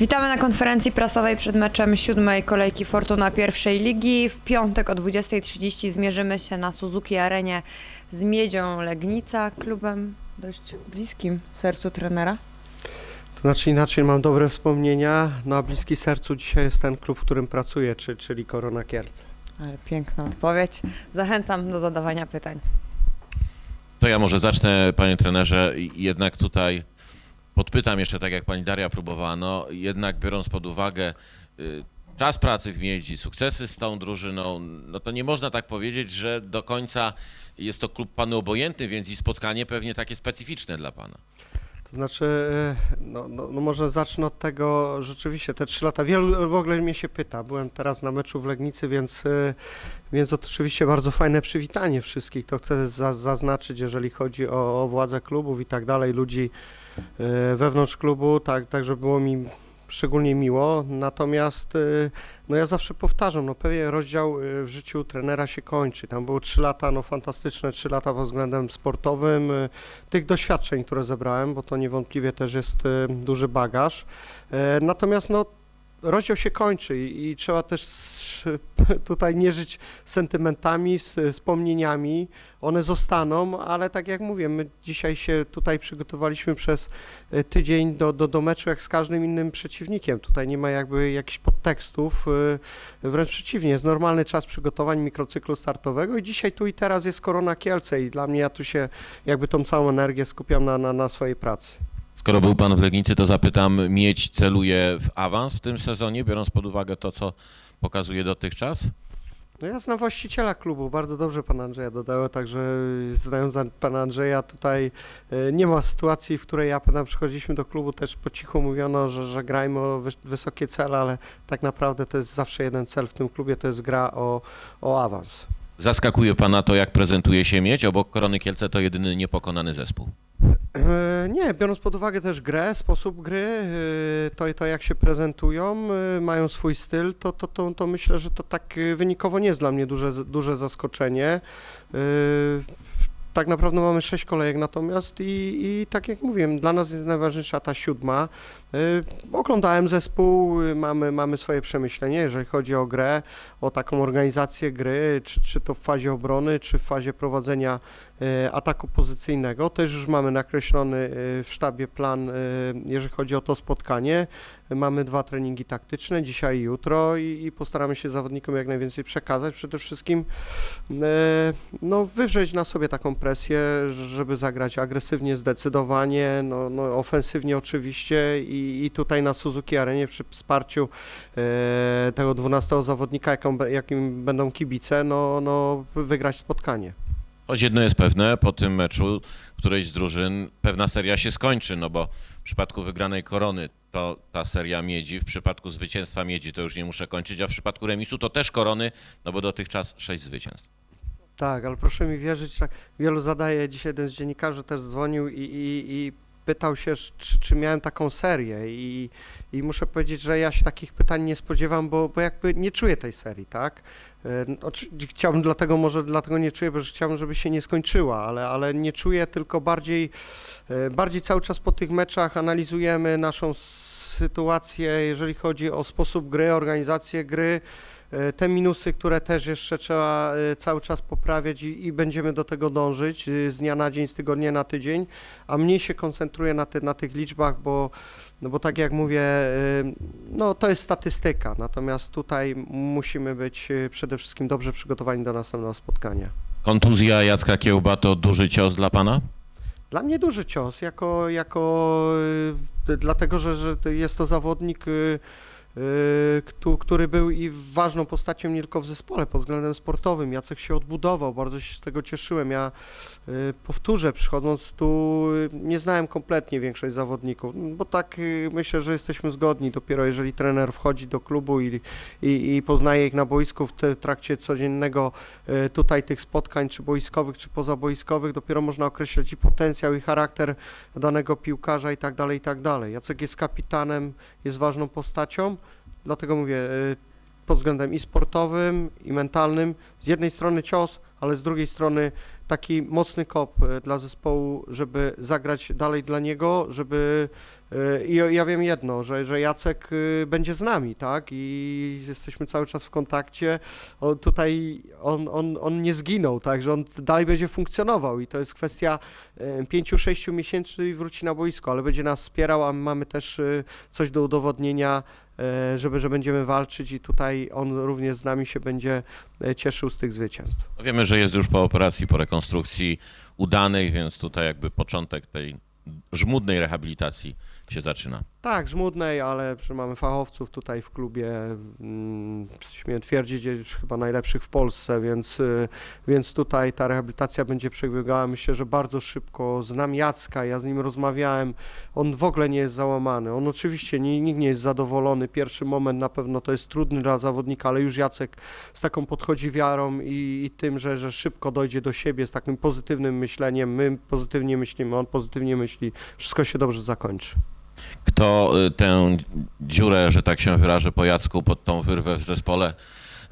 Witamy na konferencji prasowej przed meczem siódmej kolejki Fortuna pierwszej ligi. W piątek o 20.30 zmierzymy się na Suzuki Arenie z Miedzią Legnica, klubem dość bliskim sercu trenera. To znaczy inaczej mam dobre wspomnienia. No a bliski sercu dzisiaj jest ten klub, w którym pracuję, czy, czyli Korona Kielce. Ale piękna odpowiedź. Zachęcam do zadawania pytań. To ja może zacznę, panie trenerze, jednak tutaj podpytam jeszcze, tak jak pani Daria próbowała, no jednak biorąc pod uwagę y, czas pracy w Miedzi, sukcesy z tą drużyną, no to nie można tak powiedzieć, że do końca jest to klub panu obojętny, więc i spotkanie pewnie takie specyficzne dla pana. To znaczy, e, no, no, no może zacznę od tego, rzeczywiście te trzy lata, wielu w ogóle mnie się pyta, byłem teraz na meczu w Legnicy, więc, e, więc oczywiście bardzo fajne przywitanie wszystkich, to chcę za, zaznaczyć, jeżeli chodzi o, o władzę klubów i tak dalej, ludzi wewnątrz klubu, tak, także było mi szczególnie miło, natomiast e, no ja zawsze powtarzam, no pewien rozdział e, w życiu trenera się kończy, tam było trzy lata, no fantastyczne trzy lata pod względem sportowym, e, tych doświadczeń, które zebrałem, bo to niewątpliwie też jest e, duży bagaż. E, Natomiast no, rozdział się kończy i, trzeba też tutaj nie żyć sentymentami, s- wspomnieniami. One zostaną, ale tak jak mówię, my dzisiaj się tutaj przygotowaliśmy przez e, tydzień do, do, do meczu jak z każdym innym przeciwnikiem. Tutaj nie ma jakby jakichś podtekstów, e, wręcz przeciwnie, jest normalny czas przygotowań mikrocyklu startowego i dzisiaj tu i teraz jest Korona Kielce i dla mnie ja tu się jakby tą całą energię skupiam na, na, na swojej pracy. Skoro był pan w Legnicy, to zapytam, Miedź celuje w awans w tym sezonie, biorąc pod uwagę to, co pokazuje dotychczas? No ja znam właściciela klubu, bardzo dobrze pana Andrzeja dodało, także znając an- pana Andrzeja tutaj e, nie ma sytuacji, w której ja pamiętam przychodziliśmy do klubu, też po cichu mówiono, że, że grajmy o wys- wysokie cele, ale tak naprawdę to jest zawsze jeden cel w tym klubie, to jest gra o, o awans. Zaskakuje pana to, jak prezentuje się Miedź? Obok Korony Kielce to jedyny niepokonany zespół. E, Nie, biorąc pod uwagę też grę, sposób gry, e, to, to jak się prezentują, e, mają swój styl, to, to, to, to myślę, że to tak wynikowo nie jest dla mnie duże, duże zaskoczenie. Tak naprawdę mamy sześć kolejek natomiast i, i tak jak mówiłem, dla nas jest najważniejsza ta siódma. E, Oglądałem zespół, e, mamy, mamy swoje przemyślenie, jeżeli chodzi o grę, o taką organizację gry, czy, czy to w fazie obrony, czy w fazie prowadzenia e, ataku pozycyjnego. Też już mamy nakreślony w sztabie plan, jeżeli chodzi o to spotkanie. Mamy dwa treningi taktyczne, dzisiaj i jutro i, i postaramy się zawodnikom jak najwięcej przekazać. Przede wszystkim no, wywrzeć na sobie taką presję, żeby zagrać agresywnie, zdecydowanie, no, no, ofensywnie oczywiście i, i tutaj na Suzuki Arenie przy wsparciu e, tego 12 zawodnika, jaką, jakim będą kibice, no, no, wygrać spotkanie. Choć jedno jest pewne, po tym meczu którejś z drużyn pewna seria się skończy, no bo w przypadku wygranej korony to ta seria miedzi, w przypadku zwycięstwa miedzi to już nie muszę kończyć, a w przypadku remisu to też korony, no bo dotychczas sześć zwycięstw. Tak, ale proszę mi wierzyć, tak wielu zadaje, dzisiaj jeden z dziennikarzy też dzwonił i, i, i pytał się, czy, czy miałem taką serię i, i muszę powiedzieć, że ja się takich pytań nie spodziewam, bo, bo jakby nie czuję tej serii, tak? E, Chciałbym dlatego, może dlatego nie czuję, bo chciałbym, żeby się nie skończyła, ale, ale nie czuję, tylko bardziej, e, bardziej cały czas po tych meczach analizujemy naszą sytuację, jeżeli chodzi o sposób gry, organizację gry, te minusy, które też jeszcze trzeba e, cały czas poprawiać i, i będziemy do tego dążyć e, z dnia na dzień, z tygodnia na tydzień, a mniej się koncentruję na, na tych liczbach, bo, no bo tak jak mówię, e, no to jest statystyka, natomiast tutaj musimy być e, przede wszystkim dobrze przygotowani do następnego spotkania. Kontuzja Jacka Kiełba to duży cios dla pana? Dla mnie duży cios, jako, jako dlatego, że, że jest to zawodnik, który był i ważną postacią nie tylko w zespole pod względem sportowym. Jacek się odbudował, bardzo się z tego cieszyłem. Ja y, powtórzę, przychodząc tu, y, nie znałem kompletnie większość zawodników, bo tak y, myślę, że jesteśmy zgodni. Dopiero jeżeli trener wchodzi do klubu i, i, i poznaje ich na boisku w trakcie codziennego tutaj tych spotkań, czy boiskowych, czy pozaboiskowych, dopiero można określić i potencjał, i charakter danego piłkarza i tak dalej, i tak dalej. Jacek jest kapitanem, jest ważną postacią, dlatego mówię, e, pod względem i sportowym, i mentalnym, z jednej strony cios, ale z drugiej strony taki mocny kop e, dla zespołu, żeby zagrać dalej dla niego, żeby e, i ja wiem jedno, że, że Jacek będzie z nami, tak? I jesteśmy cały czas w kontakcie. On tutaj on, on, on nie zginął, tak? Że on dalej będzie funkcjonował i to jest kwestia 5-6 miesięcy i wróci na boisko, ale będzie nas wspierał, a my mamy też coś do udowodnienia, żeby, że będziemy walczyć i tutaj on również z nami się będzie e, cieszył z tych zwycięstw. Wiemy, że jest już po operacji, po rekonstrukcji udanej, więc tutaj jakby początek tej żmudnej rehabilitacji się zaczyna. Tak, żmudnej, ale mamy fachowców tutaj w klubie, mm, śmiem twierdzić, chyba najlepszych w Polsce, więc, y, więc tutaj ta rehabilitacja będzie przebiegała, myślę, że bardzo szybko. Znam Jacka, ja z nim rozmawiałem, on w ogóle nie jest załamany, on oczywiście, nikt nie jest zadowolony, pierwszy moment na pewno to jest trudny dla zawodnika, ale już Jacek z taką podchodzi wiarą i, i tym, że, że szybko dojdzie do siebie, z takim pozytywnym myśleniem, my pozytywnie myślimy, on pozytywnie myśli, wszystko się dobrze zakończy. Kto y, tę dziurę, że tak się wyrażę po Jacku, pod tą wyrwę w zespole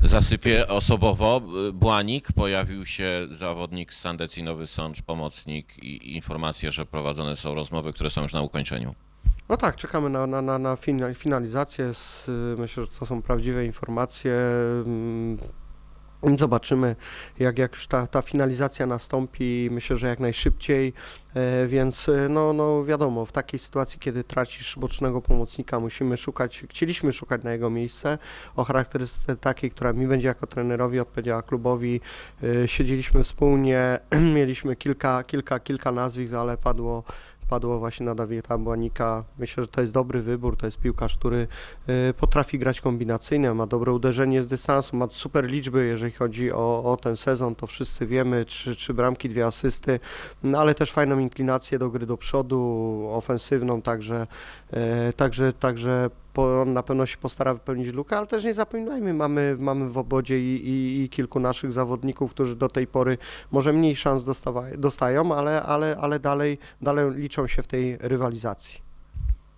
zasypie osobowo? Y, Błanik, pojawił się zawodnik z Sandecji Nowy Sącz, pomocnik i informacje, że prowadzone są rozmowy, które są już na ukończeniu. No tak, czekamy na, na, na, na fina- finalizację. Y, myślę, że to są prawdziwe informacje. Zobaczymy, jak, jak już ta, ta finalizacja nastąpi. Myślę, że jak najszybciej. E, Więc y, no, no wiadomo, w takiej sytuacji, kiedy tracisz bocznego pomocnika, musimy szukać, chcieliśmy szukać na jego miejsce o charakterystyce takiej, która mi będzie jako trenerowi odpowiedziała klubowi. Y, Siedzieliśmy wspólnie, mieliśmy kilka, kilka, kilka nazwisk, ale padło padło właśnie na Dawida Błanika. Myślę, że to jest dobry wybór. To jest piłkarz, który y, potrafi grać kombinacyjnie, ma dobre uderzenie z dystansu, ma super liczby, jeżeli chodzi o, o ten sezon, to wszyscy wiemy, trzy, trzy bramki, dwie asysty, no, ale też fajną inklinację do gry do przodu, ofensywną, także, także, także po, on na pewno się postara wypełnić lukę, ale też nie zapominajmy, mamy, mamy w obodzie i, i, i kilku naszych zawodników, którzy do tej pory może mniej szans dostawa, dostają, ale, ale, ale dalej, dalej liczą się w tej rywalizacji.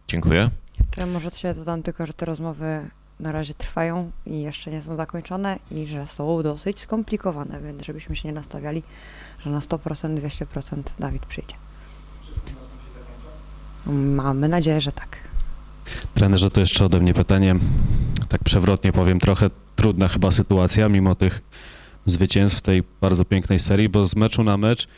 Dziękuję. To ja może się dodam tylko, że te rozmowy na razie trwają i jeszcze nie są zakończone i że są dosyć skomplikowane, więc żebyśmy się nie nastawiali, że na 100%, 200% Dawid przyjdzie. Mamy nadzieję, że tak. Trenerze, to jeszcze ode mnie pytanie, tak przewrotnie powiem, trochę trudna chyba sytuacja, mimo tych zwycięstw w tej bardzo pięknej serii, bo z meczu na mecz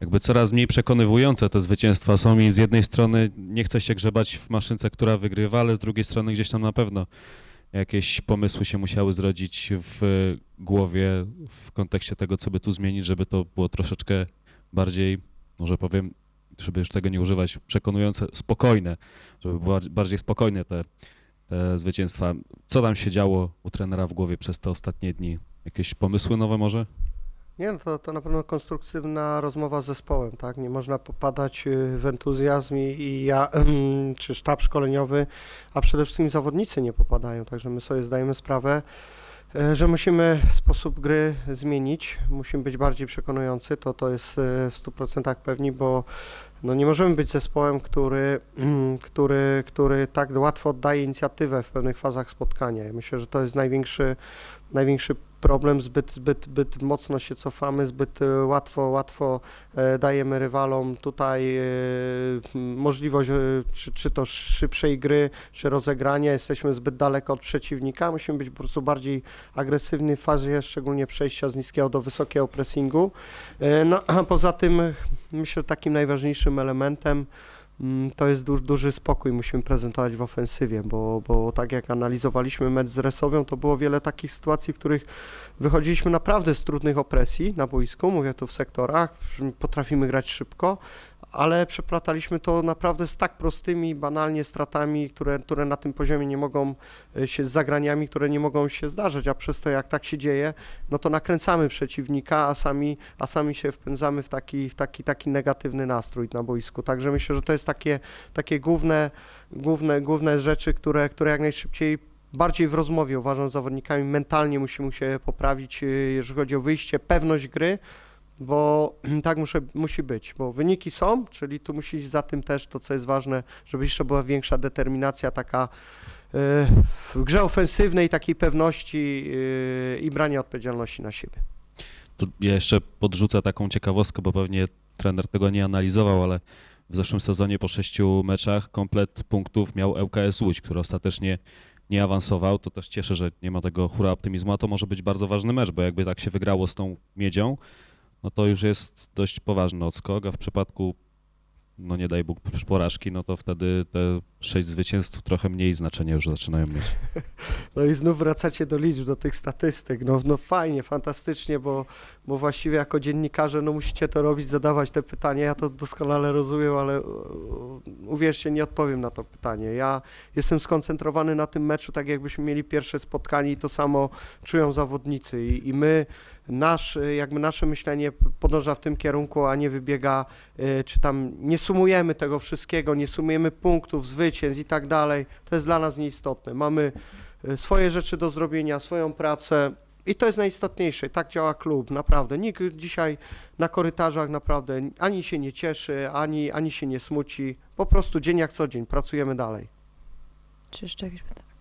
jakby coraz mniej przekonywujące te zwycięstwa są i z jednej strony nie chce się grzebać w maszynce, która wygrywa, ale z drugiej strony gdzieś tam na pewno jakieś pomysły się musiały zrodzić w głowie w kontekście tego, co by tu zmienić, żeby to było troszeczkę bardziej, może powiem, żeby już tego nie używać, przekonujące, spokojne, żeby były bardziej spokojne te, te zwycięstwa. Co tam się działo u trenera w głowie przez te ostatnie dni? Jakieś pomysły nowe może? Nie, no to, to na pewno konstruktywna rozmowa z zespołem, tak? Nie można popadać y, w entuzjazm i, ja, czy sztab szkoleniowy, a przede wszystkim zawodnicy nie popadają, także my sobie zdajemy sprawę, że musimy sposób gry zmienić, musimy być bardziej przekonujący, to to jest e, w 100% pewni, bo no nie możemy być zespołem, który, który, który tak łatwo oddaje inicjatywę w pewnych fazach spotkania. Ja myślę, że to jest największy, największy problem, zbyt, zbyt, zbyt mocno się cofamy, zbyt e, łatwo, łatwo e, dajemy rywalom tutaj e, możliwość czy, czy to szybszej gry, czy rozegrania, jesteśmy zbyt daleko od przeciwnika, musimy być po prostu bardziej agresywni w fazie szczególnie przejścia z niskiego do wysokiego pressingu. No a poza tym myślę, takim najważniejszym elementem to jest duży, duży spokój musimy prezentować w ofensywie, bo, bo tak jak analizowaliśmy mecz z Resowią, to było wiele takich sytuacji, w których wychodziliśmy naprawdę z trudnych opresji na boisku, mówię tu w sektorach, potrafimy grać szybko, ale przeplataliśmy to naprawdę z tak prostymi, banalnie stratami, które, które na tym poziomie nie mogą e, się, z zagraniami, które nie mogą się zdarzyć, a przez to jak tak się dzieje, no to nakręcamy przeciwnika, a sami, a sami się wpędzamy w taki, w taki, taki negatywny nastrój na boisku. Także myślę, że to jest takie, takie główne, główne, główne rzeczy, które, które jak najszybciej bardziej w rozmowie uważam z zawodnikami mentalnie musimy się poprawić, y, jeżeli chodzi o wyjście, pewność gry, bo tak muszę, musi być, bo wyniki są, czyli tu musi iść za tym też to, co jest ważne, żeby jeszcze była większa determinacja taka y, w grze ofensywnej, takiej pewności y, i brania odpowiedzialności na siebie. tu ja jeszcze podrzucę taką ciekawostkę, bo pewnie trener tego nie analizował, ale w zeszłym sezonie po sześciu meczach komplet punktów miał ŁKS Łódź, który ostatecznie nie awansował. To też cieszę, że nie ma tego hura optymizmu, a to może być bardzo ważny mecz, bo jakby tak się wygrało z tą miedzią, no to już jest dość poważny odskok, a w przypadku, no nie daj Bóg, porażki, no to wtedy te sześć zwycięstw trochę mniej znaczenia już zaczynają mieć. No i znów wracacie do liczb, do tych statystyk. No, no fajnie, fantastycznie, bo, bo właściwie jako dziennikarze no musicie to robić, zadawać te pytania. Ja to doskonale rozumiem, ale e, uwierzcie, nie odpowiem na to pytanie. Ja jestem skoncentrowany na tym meczu, tak jakbyśmy mieli pierwsze spotkanie i to samo czują zawodnicy. I, i my, nasz, e, jakby nasze myślenie podąża w tym kierunku, a nie wybiega, e, czy tam nie sumujemy tego wszystkiego, nie sumujemy punktów, zwycięstw i tak dalej. To jest dla nas nieistotne. Mamy e, swoje rzeczy do zrobienia, swoją pracę i to jest najistotniejsze. Tak działa klub, naprawdę. Nikt dzisiaj na korytarzach naprawdę ani się nie cieszy, ani, ani się nie smuci. Po prostu dzień jak co dzień, pracujemy dalej. Czy jeszcze jakieś pytania?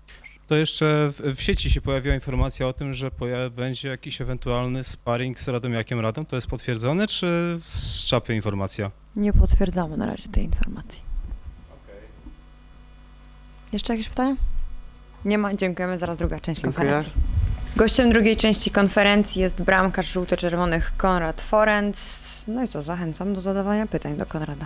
To jeszcze w, w sieci się pojawiła informacja o tym, że będzie jakiś ewentualny sparring z Radomiakiem Radom. To jest potwierdzone, czy z czapy informacja? Nie potwierdzamy na razie tej informacji. Jeszcze jakieś pytania? Nie ma, dziękujemy. Zaraz druga część Dziękuję. konferencji. Gościem drugiej części konferencji jest bramkarz żółto-czerwonych Konrad Forenc. No i co, zachęcam do zadawania pytań do Konrada.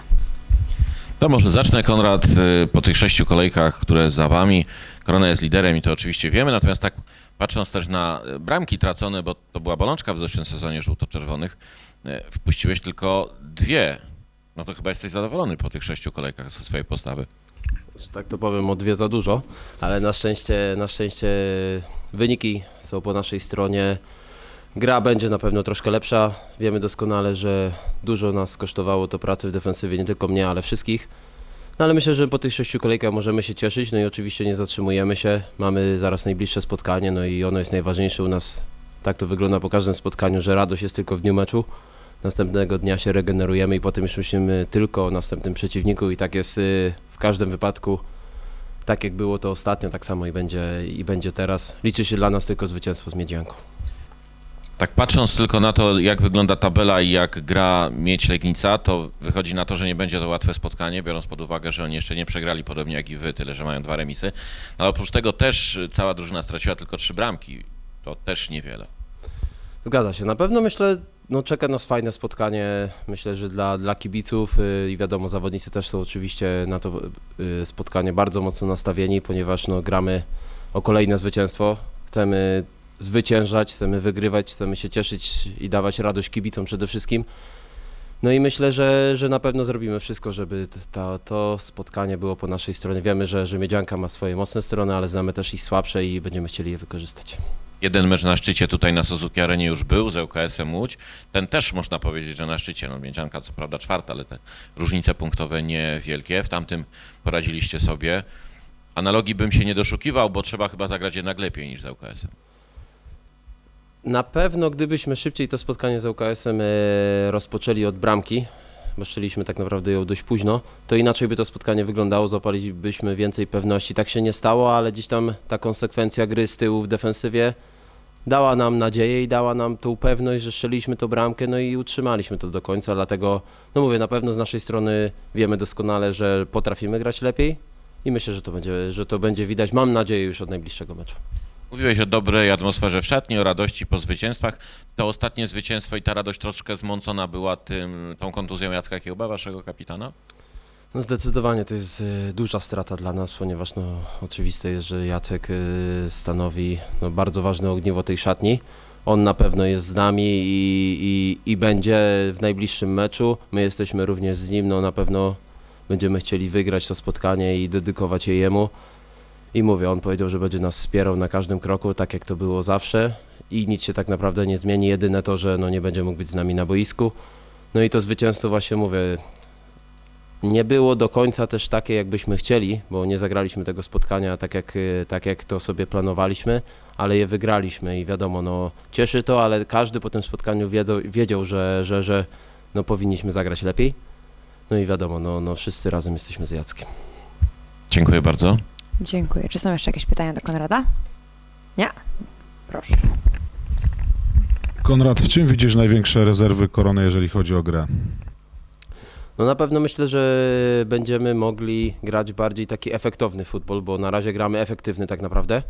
To może zacznę, Konrad, y, po tych sześciu kolejkach, które za wami. Korona jest liderem i to oczywiście wiemy, natomiast tak patrząc też na y, bramki tracone, bo to była bolączka w zeszłym sezonie żółto-czerwonych, y, wpuściłeś tylko dwie. No to chyba jesteś zadowolony po tych sześciu kolejkach ze swojej postawy. tak to powiem, o dwie za dużo, ale na szczęście, na szczęście wyniki są po naszej stronie. Gra będzie na pewno troszkę lepsza. Wiemy doskonale, że dużo nas kosztowało to pracy w defensywie, nie tylko mnie, ale wszystkich. No ale myślę, że po tych sześciu kolejkach możemy się cieszyć, no i oczywiście nie zatrzymujemy się. Mamy zaraz najbliższe spotkanie, no i ono jest najważniejsze u nas. Tak to wygląda po każdym spotkaniu, że radość jest tylko w dniu meczu. Następnego dnia się regenerujemy i potem już myślimy tylko o następnym przeciwniku i tak jest y, w każdym wypadku. Tak jak było to ostatnio, tak samo i będzie, i będzie teraz. Liczy się dla nas tylko zwycięstwo z Miedzianką. Tak patrząc tylko na to, jak wygląda tabela i jak gra Miedź Legnica, to wychodzi na to, że nie będzie to łatwe spotkanie, biorąc pod uwagę, że oni jeszcze nie przegrali, podobnie jak i wy, tyle, że mają dwa remisy. No, ale oprócz tego też cała drużyna straciła tylko trzy bramki. To też niewiele. Zgadza się. Na pewno myślę, no czeka nas fajne spotkanie. Myślę, że dla, dla kibiców y, i wiadomo, zawodnicy też są oczywiście na to y, spotkanie bardzo mocno nastawieni, ponieważ no, gramy o kolejne zwycięstwo. Chcemy zwyciężać, chcemy wygrywać, chcemy się cieszyć i dawać radość kibicom przede wszystkim. No i myślę, że, że na pewno zrobimy wszystko, żeby t- ta, to spotkanie było po naszej stronie. Wiemy, że, że Miedzianka ma swoje mocne strony, ale znamy też ich słabsze i będziemy chcieli je wykorzystać. Jeden mecz na szczycie tutaj na Suzuki Arenie już był z ŁKS-em Łódź. Ten też można powiedzieć, że na szczycie. No Miedzianka co prawda czwarta, ale te różnice punktowe niewielkie. W tamtym poradziliście sobie. Analogii bym się nie doszukiwał, bo trzeba chyba zagrać jednak lepiej niż z ŁKS-em. Na pewno, gdybyśmy szybciej to spotkanie z ŁKS-em e, rozpoczęli od bramki, bo strzeliśmy tak naprawdę ją dość późno, to inaczej by to spotkanie wyglądało, złapalibyśmy więcej pewności. Tak się nie stało, ale gdzieś tam ta konsekwencja gry z tyłu w defensywie dała nam nadzieję i dała nam tą pewność, że strzeliśmy tą bramkę, no i utrzymaliśmy to do końca, dlatego, no mówię, na pewno z naszej strony wiemy doskonale, że potrafimy grać lepiej i myślę, że to będzie, że to będzie widać, mam nadzieję, już od najbliższego meczu. Mówiłeś o dobrej atmosferze w szatni, o radości po zwycięstwach. To ostatnie zwycięstwo i ta radość troszkę zmącona była tym, tą kontuzją Jacka Kiełba, waszego kapitana? No zdecydowanie to jest y, duża strata dla nas, ponieważ no, oczywiste jest, że Jacek y, stanowi no, bardzo ważne ogniwo tej szatni. On na pewno jest z nami i, i, i będzie w najbliższym meczu. My jesteśmy również z nim, no na pewno będziemy chcieli wygrać to spotkanie i dedykować je jemu. I mówię, on powiedział, że będzie nas wspierał na każdym kroku, tak jak to było zawsze i nic się tak naprawdę nie zmieni. Jedyne to, że no, nie będzie mógł być z nami na boisku. No i to zwycięstwo właśnie mówię, nie było do końca też takie, jakbyśmy chcieli, bo nie zagraliśmy tego spotkania tak jak, y, tak jak to sobie planowaliśmy, ale je wygraliśmy i wiadomo, no cieszy to, ale każdy po tym spotkaniu wiedział, wiedział że, że, że no, powinniśmy zagrać lepiej. No i wiadomo, no, no wszyscy razem jesteśmy z Jackiem. Dziękuję bardzo. Dziękuję. Czy są jeszcze jakieś pytania do Konrada? Nie? Proszę. Konrad, w czym widzisz największe rezerwy korony, jeżeli chodzi o grę? No na pewno myślę, że będziemy mogli grać bardziej taki efektowny futbol, bo na razie gramy efektywny tak naprawdę.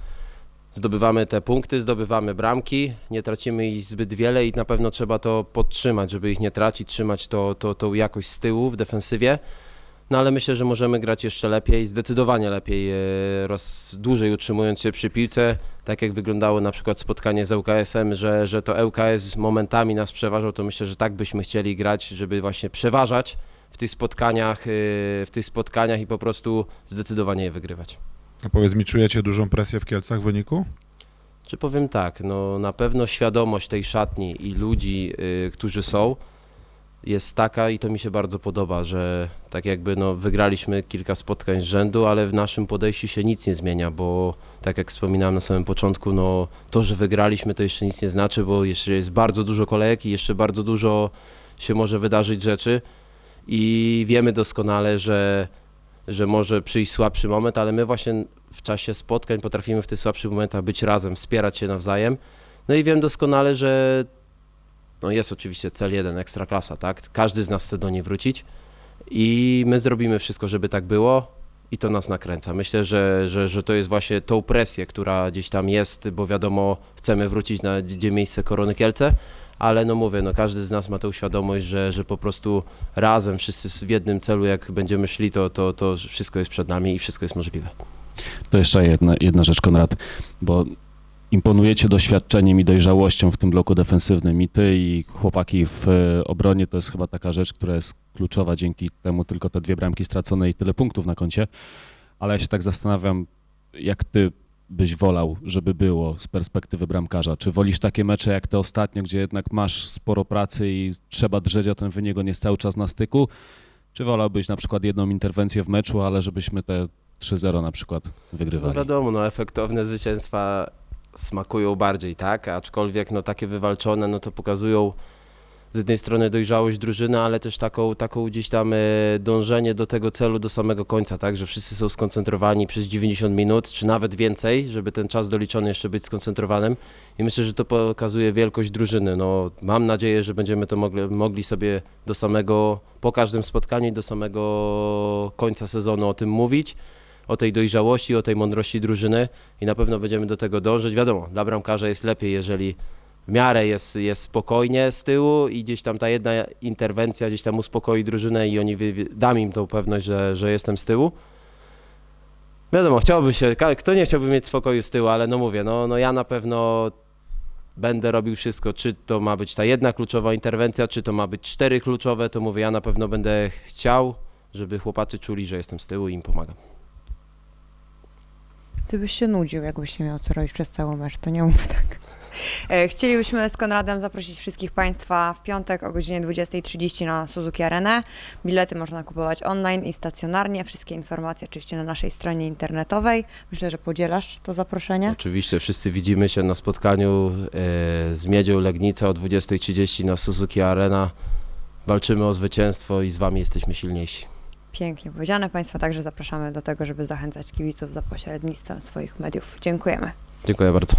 Zdobywamy te punkty, zdobywamy bramki, nie tracimy ich zbyt wiele i na pewno trzeba to podtrzymać, żeby ich nie tracić, trzymać to, to, tą jakość z tyłu w defensywie. No ale myślę, że możemy grać jeszcze lepiej, zdecydowanie lepiej, e, roz, dłużej utrzymując się przy piłce, tak jak wyglądało na przykład spotkanie z ŁKS-em, że, że to ŁKS momentami nas przeważał, to myślę, że tak byśmy chcieli grać, żeby właśnie przeważać w tych spotkaniach, e, w tych spotkaniach i po prostu zdecydowanie je wygrywać. A powiedz mi, czujecie dużą presję w Kielcach w wyniku? Czy powiem tak, no na pewno świadomość tej szatni i ludzi, y, którzy są, jest taka i to mi się bardzo podoba, że tak jakby no, wygraliśmy kilka spotkań z rzędu, ale w naszym podejściu się nic nie zmienia, bo tak jak wspominałem na samym początku, no to, że wygraliśmy to jeszcze nic nie znaczy, bo jeszcze jest bardzo dużo kolejek i jeszcze bardzo dużo się może wydarzyć rzeczy i wiemy doskonale, że że może przyjść słabszy moment, ale my właśnie w czasie spotkań potrafimy w tych słabszych momentach być razem, wspierać się nawzajem. No i wiem doskonale, że no jest oczywiście cel jeden, ekstraklasa, tak? Każdy z nas chce do niej wrócić i my zrobimy wszystko, żeby tak było i to nas nakręca. Myślę, że, że, że to jest właśnie tą presję, która gdzieś tam jest, bo wiadomo, chcemy wrócić na gdzie miejsce Korony Kielce, ale no mówię, no każdy z nas ma tę świadomość, że, że po prostu razem, wszyscy w jednym celu, jak będziemy szli, to, to, to wszystko jest przed nami i wszystko jest możliwe. To jeszcze jedna, jedna rzecz, Konrad, bo imponujecie doświadczeniem i dojrzałością w tym bloku defensywnym. I ty, i chłopaki w e, obronie to jest chyba taka rzecz, która jest kluczowa. Dzięki temu tylko te dwie bramki stracone i tyle punktów na koncie. Ale ja się tak zastanawiam, jak ty byś wolał, żeby było z perspektywy bramkarza? Czy wolisz takie mecze jak te ostatnie, gdzie jednak masz sporo pracy i trzeba drżeć o ten wynik, on jest cały czas na styku? Czy wolałbyś na przykład jedną interwencję w meczu, ale żebyśmy te 3-0 na przykład No wygrywali? wiadomo, no efektowne zwycięstwa smakują bardziej, tak? Aczkolwiek no takie wywalczone, no to pokazują z jednej strony dojrzałość drużyny, ale też taką, taką gdzieś tam e, dążenie do tego celu do samego końca, tak? Że wszyscy są skoncentrowani przez 90 minut, czy nawet więcej, żeby ten czas doliczony jeszcze być skoncentrowanym. I myślę, że to pokazuje wielkość drużyny. No, mam nadzieję, że będziemy to mogli, mogli sobie do samego, po każdym spotkaniu do samego końca sezonu o tym mówić o tej dojrzałości, o tej mądrości drużyny i na pewno będziemy do tego dążyć. Wiadomo, dla bramkarza jest lepiej, jeżeli w miarę jest, jest spokojnie z tyłu i gdzieś tam ta jedna interwencja gdzieś tam uspokoi drużynę i oni dam im tą pewność, że, że jestem z tyłu. Wiadomo, chciałby się, kto nie chciałby mieć spokoju z tyłu, ale no mówię, no, no ja na pewno będę robił wszystko, czy to ma być ta jedna kluczowa interwencja, czy to ma być cztery kluczowe, to mówię, ja na pewno będę chciał, żeby chłopacy czuli, że jestem z tyłu i im pomagam. Ty byś się nudził, jakbyś nie miał co robić przez cały mecz, to nie mów tak. E, Chcielibyśmy z Konradem zaprosić wszystkich Państwa w piątek o godzinie 20.30 na Suzuki Arenę. Bilety można kupować online i stacjonarnie. Wszystkie informacje oczywiście na naszej stronie internetowej. Myślę, że podzielasz to zaproszenie. Oczywiście wszyscy widzimy się na spotkaniu e, z Miedzią Legnica o 20.30 na Suzuki Arena. Walczymy o zwycięstwo i z Wami jesteśmy silniejsi. Pięknie powiedziane. Państwa także zapraszamy do tego, żeby zachęcać kibiców za pośrednictwem swoich mediów. Dziękujemy. Dziękuję bardzo.